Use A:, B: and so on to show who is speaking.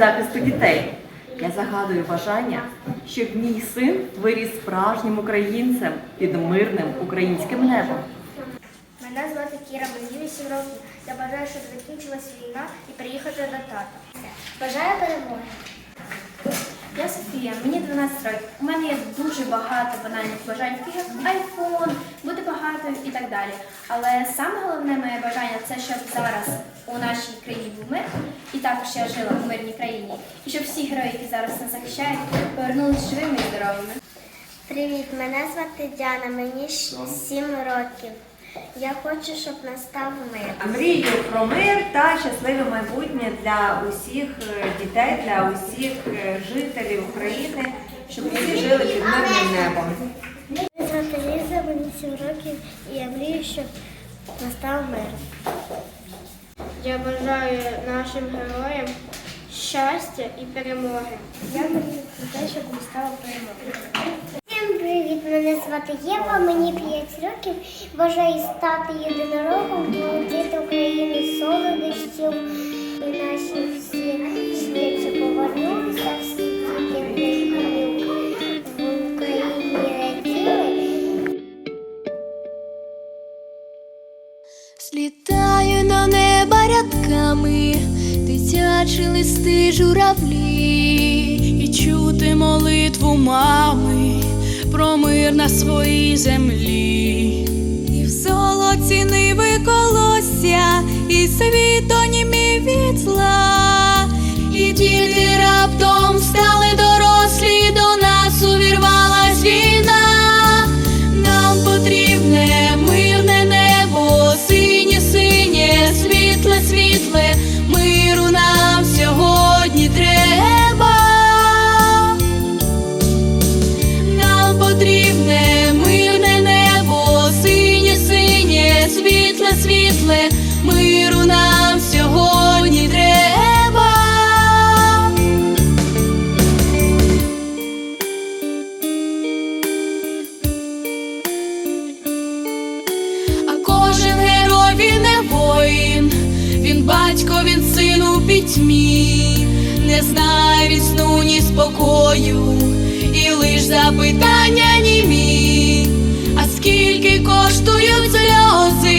A: захисту дітей. Я загадую бажання, щоб мій син виріс справжнім українцем під мирним українським небом.
B: Мене звати Кіра, мені 8 років. Я бажаю, щоб закінчилась війна і приїхати до тата. Бажаю перемоги.
C: Софія, мені 12 років. У мене є дуже багато банальних бажань, таких як айфон, бути багатою і так далі. Але саме головне моє бажання це щоб зараз у нашій країні був мир, і також я жила в мирній країні. І щоб всі герої, які зараз нас захищають, повернулися живими і здоровими.
B: Привіт, мене звати Діана, мені 7 років. Я хочу, щоб настав мир.
D: Мрію про мир та щасливе майбутнє для усіх е, дітей, для усіх е, жителів України, щоб всі жили під мирним небом.
B: Мене звати Ліза, мені 7 років, і я мрію, щоб настав мир. Я бажаю нашим героям щастя і перемоги. Я мрію про те, щоб настала перемога. Звати Єва, мені 5 років. Бажаю стати єдинорогом, володіти України солодощів. І наші всі швидше повернулися, всі діти в Україні раділи.
E: Слітаю до неба рядками, дитячі листи журавлі, і чути молитву мами мир на своїй землі, світле, миру нам сьогодні треба. А кожен герой він не воїн, він батько, він син у пітьмі, не знає від сну ні спокою, і лиш запитання німі. А скільки коштують сльози,